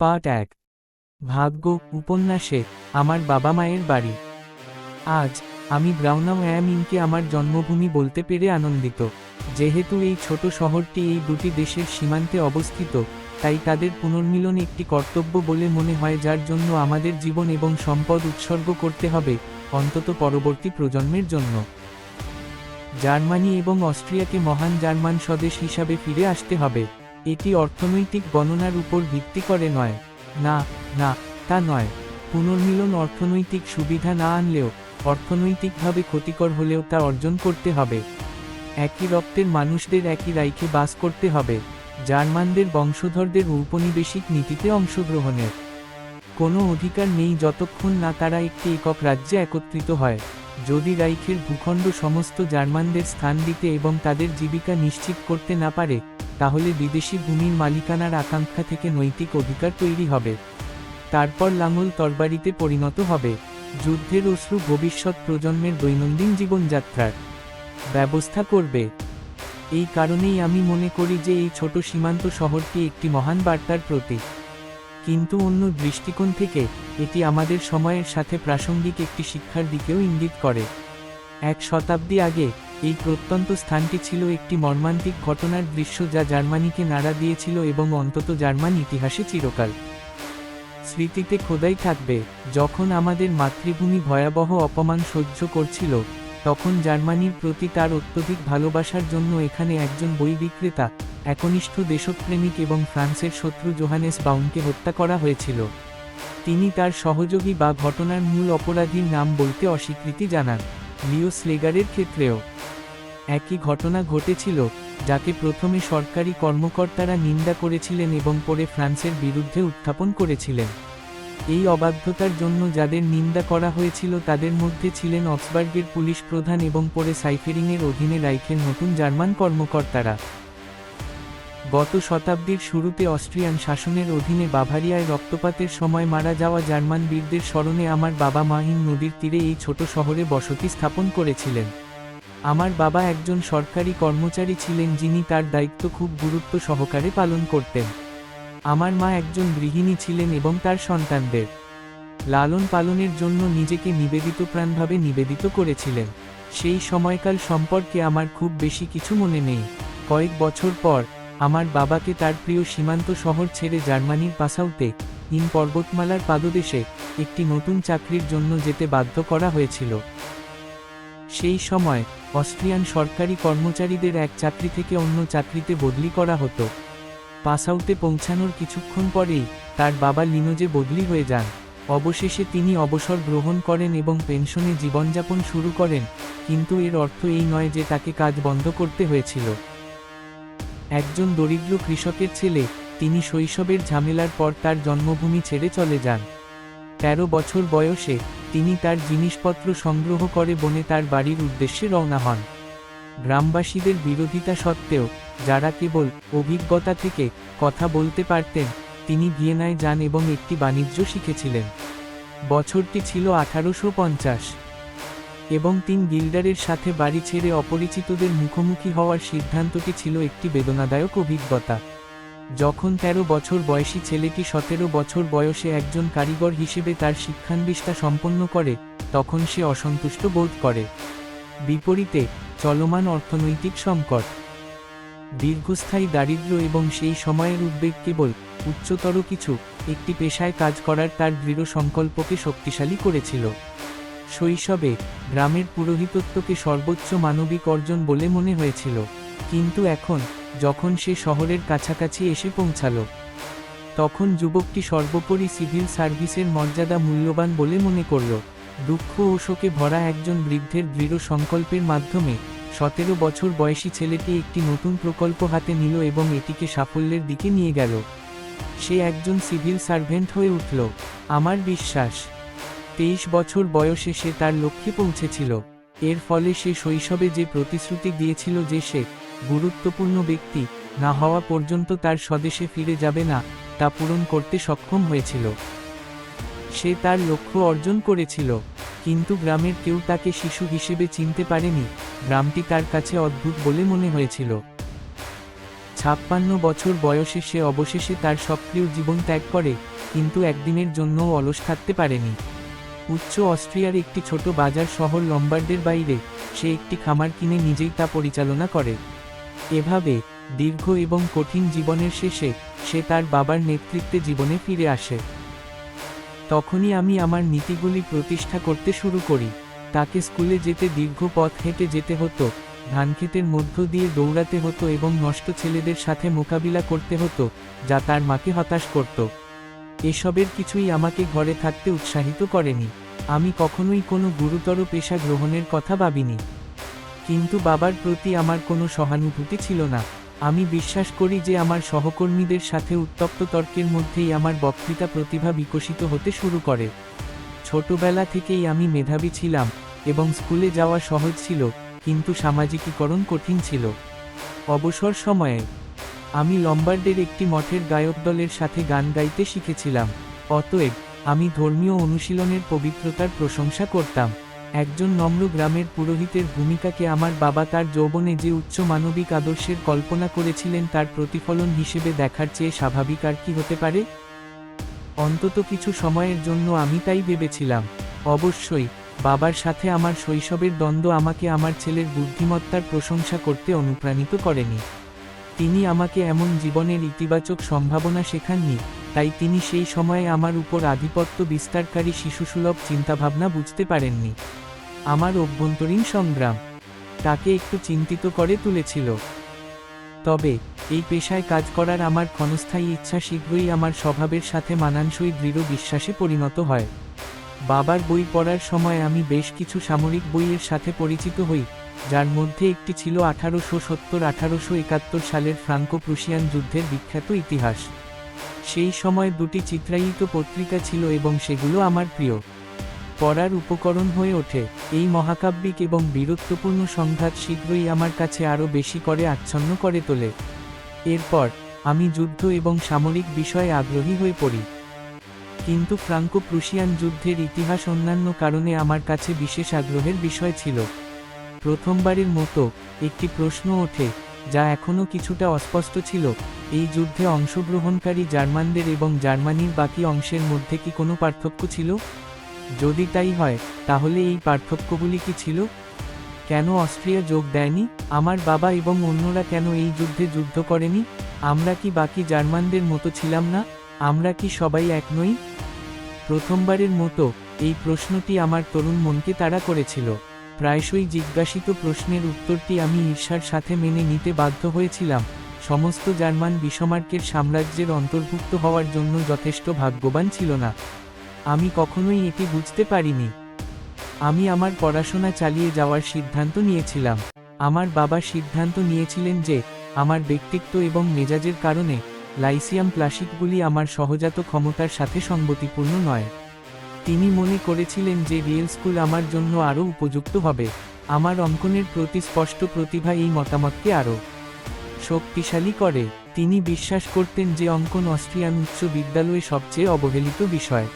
Part এক। ভাগ্য, উপন্যাসে, আমার বাবা মায়ের বাড়ি। আজ, আমি ব্রাউনাম অ্যামিনকে আমার জন্মভূমি বলতে পেরে আনন্দিত। যেহেতু এই ছোট শহরটি এই দুটি দেশের সীমান্তে অবস্থিত, তাই তাদের পুনর্মিলন একটি কর্তব্য বলে মনে হয় যার জন্য আমাদের জীবন এবং সম্পদ উৎসর্গ করতে হবে অন্তত পরবর্তী প্রজন্মের জন্য। জার্মানি এবং অস্ট্রিয়াকে মহান জার্মান স্বদেশ হিসাবে ফিরে আসতে হবে। এটি অর্থনৈতিক গণনার উপর ভিত্তি করে নয়। না না, তা নয়। পুনর্মিলন অর্থনৈতিক সুবিধা না আনলেও, অর্থনৈতিকভাবে ক্ষতিকর হলেও তা অর্জন করতে হবে। একই রক্তের মানুষদের একই রাইখে বাস করতে হবে, জার্মানদের বংশধরদের ঔপনিবেশিক নীতিতে অংশগ্রহণের। কোনো অধিকার নেই যতক্ষণ না তারা একটি একক রাজ্যে একত্রিত হয়। যদি রাইখের ভূখণ্ড সমস্ত জার্মানদের স্থান দিতে এবং তাদের জীবিকা নিশ্চিত করতে না পারে তাহলে বিদেশি ভূমির মালিকানার আকাঙ্ক্ষা থেকে নৈতিক অধিকার তৈরি হবে। তারপর লাঙল তরবারিতে পরিণত হবে। যুদ্ধের অশ্রু ভবিষ্যৎ প্রজন্মের দৈনন্দিন জীবনযাত্রার ব্যবস্থা করবে। এই কারণেই আমি মনে করি যে এই ছোট সীমান্ত শহরটি একটি মহান বার্তার প্রতীক। কিন্তু অন্য দৃষ্টিকোণ থেকে, এটি আমাদের সময়ের সাথে প্রাসঙ্গিক একটি শিক্ষার দিকেও ইঙ্গিত করে। এক শতাব্দী আগে এই প্রত্যন্ত স্থানটি ছিল একটি মর্মান্তিক ঘটনার দৃশ্য যা জার্মানিকে নাড়া দিয়েছিল এবং অন্তত জার্মান ইতিহাসে চিরকাল। স্মৃতিতে খোদাই থাকবে, যখন আমাদের মাতৃভূমি ভয়াবহ অপমান সহ্য করছিল, তখন জার্মানির প্রতি তার অত্যধিক ভালোবাসার জন্য এখানে একজন বই বিক্রেতা, একনিষ্ঠ দেশপ্রেমিক এবং ফ্রান্সের শত্রু জোহানেস বাউনকে হত্যা করা হয়েছিল। তিনি তার সহযোগী বা ঘটনার মূল অপরাধীর নাম বলতে অস্বীকৃতি জানান। লিও স্লেগারের ক্ষেত্রেও একই ঘটনা ঘটেছিল, যাকে প্রথমে সরকারি কর্মকর্তারা নিন্দা করেছিলেন এবং পরে ফ্রান্সের বিরুদ্ধে উত্থাপন করেছিলেন। এই অবাধ্যতার জন্য যাদের নিন্দা করা হয়েছিল তাদের মধ্যে ছিলেন অক্সবার্গের পুলিশ প্রধান এবং পরে সাইফেরিংয়ের অধীনে রাইখের নতুন জার্মান কর্মকর্তারা। গত শতাব্দীর শুরুতে অস্ট্রিয়ান শাসনের অধীনে বাভারিয়ায় রক্তপাতের সময় মারা যাওয়া জার্মান বীরদের স্মরণে আমার বাবা মাহিন নদীর তীরে এই ছোট শহরে বসতি স্থাপন করেছিলেন। আমার বাবা একজন সরকারি কর্মচারী ছিলেন যিনি তার দায়িত্ব খুব গুরুত্ব সহকারে পালন করতেন। আমার মা একজন গৃহিণী ছিলেন এবং তার সন্তানদের লালন পালনের জন্য নিজেকে নিবেদিত প্রাণভাবে নিবেদিত করেছিলেন। সেই সময়কাল সম্পর্কে আমার খুব বেশি কিছু মনে নেই। কয়েক বছর পর আমার বাবাকে তার প্রিয় সীমান্ত শহর ছেড়ে জার্মানির পাসাউতে, ইন পর্বতমালার পাদদেশে, একটি নতুন চাকরির জন্য যেতে বাধ্য করা হয়েছিল। সেই সময় অস্ট্রিয়ান সরকারি কর্মচারীদের এক চাকরি থেকে অন্য চাকরিতে বদলি করা হতো। পাসাউতে পৌঁছানোর কিছুক্ষণ পরেই তার বাবা লিনোজে বদলি হয়ে যান। অবশেষে তিনি অবসর গ্রহণ করেন এবং পেনশনে জীবনযাপন শুরু করেন, কিন্তু এর অর্থ এই নয় যে তাকে কাজ বন্ধ করতে হয়েছিল। একজন দরিদ্র কৃষকের ছেলে, তিনি শৈশবের ঝামেলার পর তার জন্মভূমি ছেড়ে চলে যান। তেরো বছর বয়সে তিনি তার জিনিসপত্র সংগ্রহ করে বনে তার বাড়ির উদ্দেশ্যে রওনা হন। গ্রামবাসীদের বিরোধিতা সত্ত্বেও, যারা কেবল অভিজ্ঞতা থেকে কথা বলতে পারতেন, তিনি ভিয়েনায় যান এবং একটি বাণিজ্য শিখেছিলেন। বছরটি ছিল আঠারোশো পঞ্চাশ। এবং তিন গিল্ডারের সাথে বাড়ি ছেড়ে অপরিচিতদের মুখোমুখি হওয়ার সিদ্ধান্তটি ছিল একটি বেদনাদায়ক অভিজ্ঞতা। যখন ১৩ বছর বয়সী ছেলেটি সতেরো বছর বয়সে একজন কারিগর হিসেবে তার শিক্ষানবিষ্টা সম্পন্ন করে, তখন সে অসন্তুষ্ট বোধ করে। বিপরীতে, চলমান অর্থনৈতিক সংকট। দীর্ঘস্থায়ী দারিদ্র্য এবং সেই সময়ের উদ্বেগ কেবল উচ্চতর কিছু, একটি পেশায় কাজ করার তার দৃঢ় সংকল্পকে শক্তিশালী করেছিল। শৈশবে, গ্রামের পুরোহিতত্বকে সর্বোচ্চ মানবিক অর্জন বলে মনে হয়েছিল। কিন্তু এখন যখন সে শহরের কাছাকাছি এসে পৌঁছালো, তখন যুবকটি সর্বোপরি সিভিল সার্ভিসের মর্যাদা মূল্যবান বলে মনে করল। দুঃখ ও শোকে ভরা একজন বৃদ্ধের দৃঢ় সংকল্পের মাধ্যমে সতেরো বছর বয়সী ছেলেটি একটি নতুন প্রকল্প হাতে নিল এবং এটিকে সাফল্যের দিকে নিয়ে গেল। সে একজন সিভিল সার্ভেন্ট হয়ে উঠল। আমার বিশ্বাস, তেইশ বছর বয়সে সে তার লক্ষ্যে পৌঁছেছিল। এর ফলে সে শৈশবে যে প্রতিশ্রুতি দিয়েছিল যে সে গুরুত্বপূর্ণ ব্যক্তি, না হওয়া পর্যন্ত তার স্বদেশে ফিরে যাবে না, তা পূরণ করতে সক্ষম হয়েছিল। সে তার লক্ষ্য অর্জন করেছিল, কিন্তু গ্রামের কেউ তাকে শিশু হিসেবে চিনতে পারেনি, গ্রামটি তার কাছে অদ্ভুত বলে মনে হয়েছিল। ছাপ্পান্ন বছর বয়সে সে অবশেষে তার সক্রিয় জীবন ত্যাগ করে, কিন্তু একদিনের জন্যও অলস থাকতে পারেনি। উচ্চ অস্ট্রিয়ার একটি ছোট বাজার শহর লম্বার্ডের বাইরে, সে একটি খামার কিনে নিজেই তা পরিচালনা করে। এভাবে, দীর্ঘ এবং কঠিন জীবনের শেষে, সে তার বাবার নেতৃত্বে জীবনে ফিরে আসে। তখনই আমি আমার নীতিগুলি প্রতিষ্ঠা করতে শুরু করি। তাকে স্কুলে যেতে দীর্ঘ পথ হেঁটে যেতে হতো ধানক্ষেতের মধ্য দিয়ে দৌড়াতে হতো এবং নষ্ট ছেলেদের সাথে মোকাবিলা করতে হতো, যা তার মাকে হতাশ করত। এসবের কিছুই আমাকে ঘরে থাকতে উৎসাহিত করেনি। আমি কখনোই কোনো গুরুতর পেশা গ্রহণের কথা ভাবিনি। কিন্তু বাবার প্রতি আমার কোনো সহানুভূতি ছিল না। আমি বিশ্বাস করি যে আমার সহকর্মীদের সাথে উত্তপ্ত তর্কের মধ্যেই আমার বক্তৃতা প্রতিভা বিকশিত হতে শুরু করে। ছোটবেলা থেকেই আমি মেধাবী ছিলাম এবং স্কুলে যাওয়া সহজ ছিল, কিন্তু সামাজিকীকরণ কঠিন ছিল। অবসর সময়ে আমি লম্বার্ডের একটি মঠের গায়ক দলের সাথে গান গাইতে শিখেছিলাম, অতএব আমি ধর্মীয় অনুশীলনের পবিত্রতার প্রশংসা করতাম। একজন নম্র গ্রামের পুরোহিতের ভূমিকাকে আমার বাবা তার যৌবনে যে উচ্চ মানবিক আদর্শের কল্পনা করেছিলেন তার প্রতিফলন হিসেবে দেখার চেয়ে স্বাভাবিক আর কি হতে পারে? অন্তত কিছু সময়ের জন্য আমি তাই ভেবেছিলাম। অবশ্যই, বাবার সাথে আমার শৈশবের দ্বন্দ্ব আমাকে আমার ছেলের বুদ্ধিমত্তার প্রশংসা করতে অনুপ্রাণিত করেনি। তিনি আমাকে এমন জীবনের ইতিবাচক সম্ভাবনা শেখাননি। তাই তিনি সেই সময়ে আমার উপর আধিপত্য বিস্তারকারী শিশুসুলভ চিন্তাভাবনা বুঝতে পারেননি। আমার অভ্যন্তরীণ সংগ্রাম তাকে একটু চিন্তিত করে তুলেছিল। তবে, এই পেশায় কাজ করার আমার ক্ষণস্থায়ী ইচ্ছা শীঘ্রই আমার স্বভাবের সাথে মানানসই দৃঢ় বিশ্বাসে পরিণত হয়। বাবার বই পড়ার সময় আমি বেশ কিছু সামরিক বইয়ের সাথে পরিচিত হই, যার মধ্যে একটি ছিল আঠারোশো সত্তর আঠারোশো একাত্তর সালের ফ্রাঙ্কো প্রুশিয়ান যুদ্ধের বিখ্যাত ইতিহাস। সেই সময় দুটি চিত্রায়িত পত্রিকা ছিল এবং সেগুলো আমার প্রিয়। পড়ার উপকরণ হয়ে ওঠে, এই মহাকাব্যিক এবং বীরত্বপূর্ণ সংঘাত শীঘ্রই আমার কাছে আরও বেশি করে আচ্ছন্ন করে তোলে। এরপর, আমি যুদ্ধ এবং সামরিক বিষয়ে আগ্রহী হয়ে পড়ি। কিন্তু ফ্রাঙ্কো প্রুশিয়ান যুদ্ধের ইতিহাস অন্যান্য কারণে আমার কাছে বিশেষ আগ্রহের বিষয় ছিল। প্রথমবারের মতো, একটি প্রশ্ন ওঠে, যা এখনও কিছুটা অস্পষ্ট ছিল। এই যুদ্ধে অংশগ্রহণকারী জার্মানদের এবং জার্মানির বাকি অংশের মধ্যে কি কোনো পার্থক্য ছিল? যদি তাই হয়, তাহলে এই পার্থক্যগুলি কি ছিল? কেন অস্ট্রিয়া যোগ দেয়নি? আমার বাবা এবং অন্যরা কেন এই যুদ্ধে যুদ্ধ করেনি? আমরা কি বাকি জার্মানদের মতো ছিলাম না? আমরা কি সবাই এক নই? প্রথমবারের মতো, এই প্রশ্নটি আমার তরুণ মনকে তাড়া করেছিল। প্রায়শই জিজ্ঞাসিত প্রশ্নের উত্তরটি আমি ঈর্ষার সাথে মেনে নিতে বাধ্য হয়েছিলাম। সমস্ত জার্মান বিসমার্কের সাম্রাজ্যের অন্তর্ভুক্ত হওয়ার জন্য যথেষ্ট ভাগ্যবান ছিল না। আমি কখনোই এটি বুঝতে পারিনি। আমি আমার পড়াশোনা চালিয়ে যাওয়ার সিদ্ধান্ত নিয়েছিলাম। আমার বাবা সিদ্ধান্ত নিয়েছিলেন যে, আমার ব্যক্তিত্ব এবং মেজাজের কারণে লাইসিয়াম প্লাসিকগুলি আমার সহজাত ক্ষমতার সাথে সঙ্গতিপূর্ণ নয়। তিনি মনে করেছিলেন যে রিয়েল স্কুল আমার জন্য আরও উপযুক্ত হবে। আমার অঙ্কনের প্রতি স্পষ্ট প্রতিভা এই মতামতকে আরও শক্তিশালী করে, তিনি বিশ্বাস করতেন যে অঙ্কন অস্ট্রিয়ান উচ্চ বিদ্যালয়ে সবচেয়ে অবহেলিত বিষয়।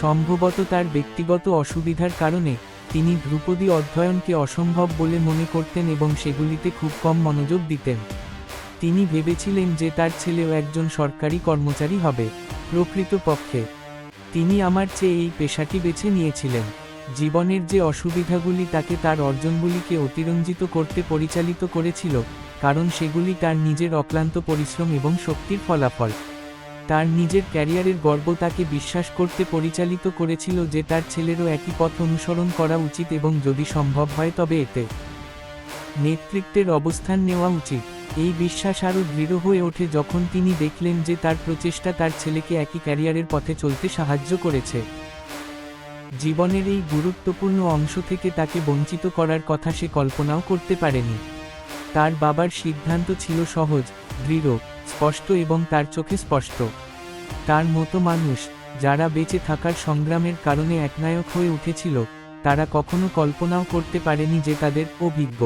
সম্ভবত তার ব্যক্তিগত অসুবিধার কারণে, তিনি ধ্রুপদী অধ্যয়নকে অসম্ভব বলে মনে করতেন এবং সেগুলিতে খুব কম মনোযোগ দিতেন। তিনি ভেবেছিলেন যে তার ছেলেও একজন সরকারি কর্মচারী হবে, প্রকৃতপক্ষে। তিনি আমার চেয়ে এই পেশাটি বেছে নিয়েছিলেন। জীবনের যে অসুবিধাগুলি তাকে তার অর্জনগুলিকে অতিরঞ্জিত করতে পরিচালিত করেছিল কারণ সেগুলি তার নিজের অক্লান্ত পরিশ্রম এবং শক্তির ফলাফল। তার নিজের ক্যারিয়ারের গর্ব তাকে বিশ্বাস করতে পরিচালিত করেছিল যে তার ছেলেরও একই পথ অনুসরণ করা উচিত এবং যদি সম্ভব হয় তবে এতে নেতৃত্বের অবস্থান নেওয়া উচিত। এই বিশ্বাস আরও দৃঢ় হয়ে ওঠে যখন তিনি দেখলেন যে তার প্রচেষ্টা তার ছেলেকে একই ক্যারিয়ারের পথে চলতে সাহায্য করেছে। জীবনের এই গুরুত্বপূর্ণ অংশ থেকে তাকে বঞ্চিত করার কথা সে কল্পনাও করতে পারেনি। তার বাবার সিদ্ধান্ত ছিল সহজ, দৃঢ়, স্পষ্ট এবং তার চোখে স্পষ্ট। তার মতো মানুষ, যারা বেঁচে থাকার সংগ্রামের কারণে একনায়ক হয়ে উঠেছিল, তারা কখনো কল্পনাও করতে পারেনি যে তাদের অভিজ্ঞ,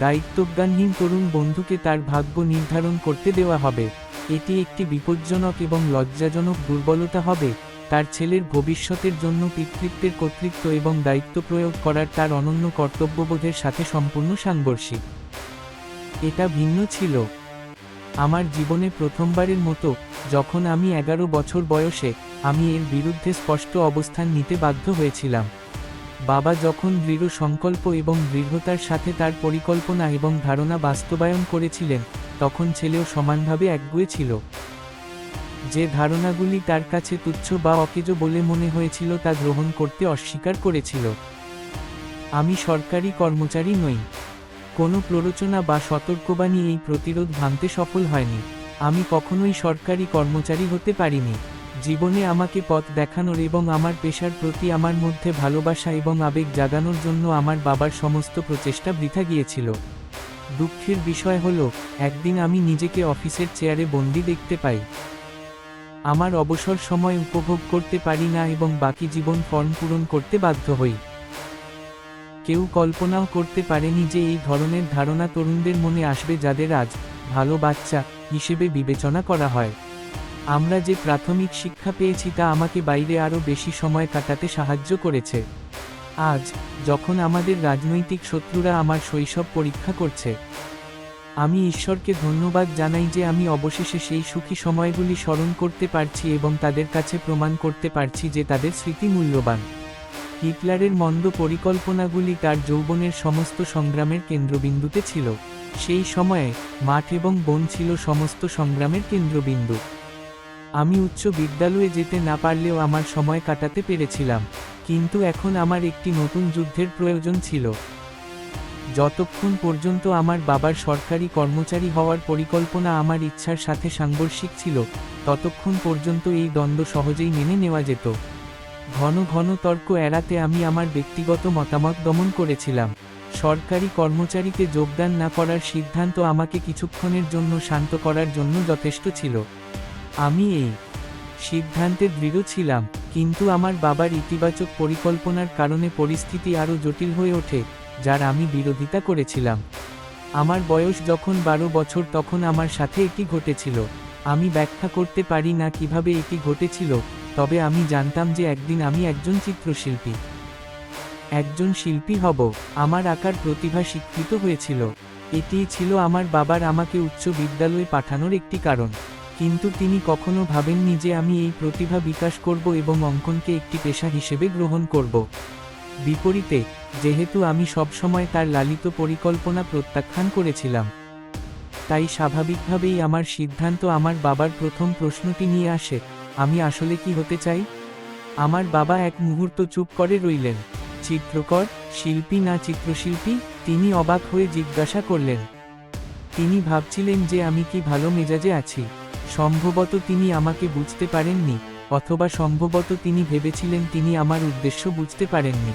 দায়িত্বজ্ঞানহীন তরুণ বন্ধুকে তার ভাগ্য নির্ধারণ করতে দেওয়া হবে। এটি একটি বিপজ্জনক এবং লজ্জাজনক দুর্বলতা হবে। তার ছেলের ভবিষ্যতের জন্য পিতৃত্বের কর্তৃত্ব এবং দায়িত্ব প্রয়োগ করার তার অনন্য কর্তব্যবোধের সাথে সম্পূর্ণ সাংঘর্ষিক। এটা ভিন্ন ছিল। আমার জীবনে প্রথমবারের মতো, যখন আমি এগারো বছর বয়সে, আমি এর বিরুদ্ধে স্পষ্ট অবস্থান নিতে বাধ্য হয়েছিলাম। বাবা যখন দৃঢ় সংকল্প এবং দৃঢ়তার সাথে তার পরিকল্পনা এবং ধারণা বাস্তবায়ন করেছিলেন, তখন ছেলেও সমানভাবে একগুয়ে ছিল। যে ধারণাগুলি তার কাছে তুচ্ছ বা অকেজো বলে মনে হয়েছিল তা গ্রহণ করতে অস্বীকার করেছিল। আমি সরকারি কর্মচারী নই। কোনো প্ররোচনা বা সতর্কবাণী এই প্রতিরোধ ভাঙতে সফল হয়নি। আমি কখনোই সরকারি কর্মচারী হতে পারিনি। জীবনে আমাকে পথ দেখানোর এবং আমার পেশার প্রতি আমার মধ্যে ভালোবাসা এবং আবেগ জাগানোর জন্য আমার বাবার সমস্ত প্রচেষ্টা বৃথা গিয়েছিল। দুঃখের বিষয় হলো, একদিন আমি নিজেকে অফিসের চেয়ারে বন্দি দেখতে পাই। আমার অবসর সময় উপভোগ করতে পারি না এবং বাকি জীবন ফর্ম পূরণ করতে বাধ্য হই। কেউ কল্পনাও করতে পারেনি যে এই ধরনের ধারণা তরুণদের মনে আসবে যাদের আজ ভালো বাচ্চা হিসেবে বিবেচনা করা হয়। আমরা যে প্রাথমিক শিক্ষা পেয়েছি তা আমাকে বাইরে আরও বেশি সময় কাটাতে সাহায্য করেছে। আজ যখন আমাদের রাজনৈতিক শত্রুরা আমার শৈশব পরীক্ষা করছে আমি ঈশ্বরকে ধন্যবাদ জানাই যে আমি অবশেষে সেই সুখী সময়গুলি স্মরণ করতে পারছি এবং তাদের কাছে প্রমাণ করতে পারছি যে তাদের স্মৃতি মূল্যবান। হিটলারের মন্দ পরিকল্পনাগুলি তার যৌবনের সমস্ত সংগ্রামের কেন্দ্রবিন্দুতে ছিল। সেই সময়ে মাঠ এবং বন ছিল সমস্ত সংগ্রামের কেন্দ্রবিন্দু। আমি উচ্চ বিদ্যালয়ে যেতে না পারলেও আমার সময় কাটাতে পেরেছিলাম। কিন্তু এখন আমার একটি নতুন যুদ্ধের প্রয়োজন ছিল। যতক্ষণ পর্যন্ত আমার বাবার সরকারি কর্মচারী হওয়ার পরিকল্পনা আমার ইচ্ছার সাথে সাংঘর্ষিক ছিল, ততক্ষণ পর্যন্ত এই দ্বন্দ্ব সহজেই মেনে নেওয়া যেত। ঘন ঘন তর্ক এড়াতে আমি আমার ব্যক্তিগত মতামত দমন করেছিলাম। সরকারি কর্মচারীতে যোগদান না করার সিদ্ধান্ত আমাকে কিছুক্ষণের জন্য শান্ত করার জন্য যথেষ্ট ছিল। আমি এই সিদ্ধান্তে দৃঢ় ছিলাম, কিন্তু আমার বাবার ইতিবাচক পরিকল্পনার কারণে পরিস্থিতি আরও জটিল হয়ে ওঠে। যার আমি বিরোধিতা করেছিলাম। আমার বয়স যখন বারো বছর তখন আমার সাথে এটি ঘটেছিল। আমি ব্যাখ্যা করতে পারি না কীভাবে এটি ঘটেছিল, তবে আমি জানতাম যে একদিন আমি একজন চিত্রশিল্পী। একজন শিল্পী হব, আমার আকার প্রতিভা স্বীকৃত হয়েছিল। এটিই ছিল আমার বাবার আমাকে উচ্চ বিদ্যালয়ে পাঠানোর একটি কারণ। কিন্তু তিনি কখনো ভাবেননি যে আমি এই প্রতিভা বিকাশ করব এবং অঙ্কনকে একটি পেশা হিসেবে গ্রহণ করব। বিপরীতে, যেহেতু আমি সবসময় তার লালিত পরিকল্পনা প্রত্যাখ্যান করেছিলাম। তাই স্বাভাবিকভাবেই আমার সিদ্ধান্ত আমার বাবার প্রথম প্রশ্নটি নিয়ে আসে, আমি আসলে কি হতে চাই? আমার বাবা এক মুহূর্ত চুপ করে রইলেন। চিত্রকর, শিল্পী না চিত্রশিল্পী, তিনি অবাক হয়ে জিজ্ঞাসা করলেন। তিনি ভাবছিলেন যে আমি কি ভালো মেজাজে আছি। সম্ভবত তিনি আমাকে বুঝতে পারেননি। অথবা সম্ভবত তিনি ভেবেছিলেন তিনি আমার উদ্দেশ্য বুঝতে পারেননি।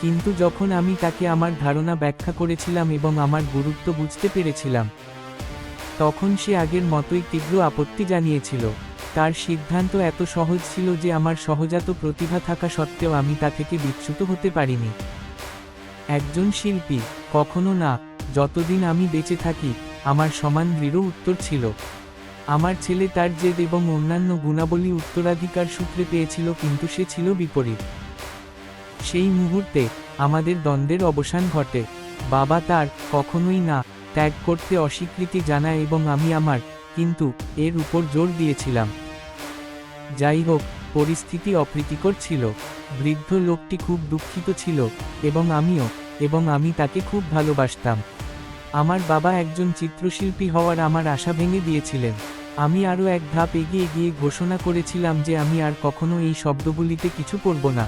কিন্তু যখন আমি তাকে আমার ধারণা ব্যাখ্যা করেছিলাম এবং আমার গুরুত্ব বুঝতে পেরেছিলাম, তখন সে আগের মতোই তীব্র আপত্তি জানিয়েছিল। তার সিদ্ধান্ত এত সহজ ছিল যে আমার সহজাত প্রতিভা থাকা সত্ত্বেও আমি তা থেকে বিচ্যুত হতে পারিনি। একজন শিল্পী, কখনো না, যতদিন আমি বেঁচে থাকি, আমার সমান দৃঢ় উত্তর ছিল। আমার ছেলে তার জেদ এবং অন্যান্য গুণাবলী উত্তরাধিকার সূত্রে পেয়েছিল, কিন্তু সে ছিল বিপরীত। সেই মুহূর্তে আমাদের দ্বন্দ্বের অবসান ঘটে। বাবা তার কখনোই না ত্যাগ করতে অস্বীকৃতি জানায় এবং আমি আমার, কিন্তু, এর উপর জোর দিয়েছিলাম। যাই হোক, পরিস্থিতি অপ্রীতিকর ছিল। বৃদ্ধ লোকটি খুব দুঃখিত ছিল, এবং আমিও, এবং আমি তাকে খুব ভালোবাসতাম। আমার বাবা একজন চিত্রশিল্পী হওয়ার আমার আশা ভেঙে দিয়েছিলেন। আমি আরও এক ধাপ এগিয়ে গিয়ে ঘোষণা করেছিলাম যে আমি আর কখনো এই শব্দগুলিতে কিছু করব না।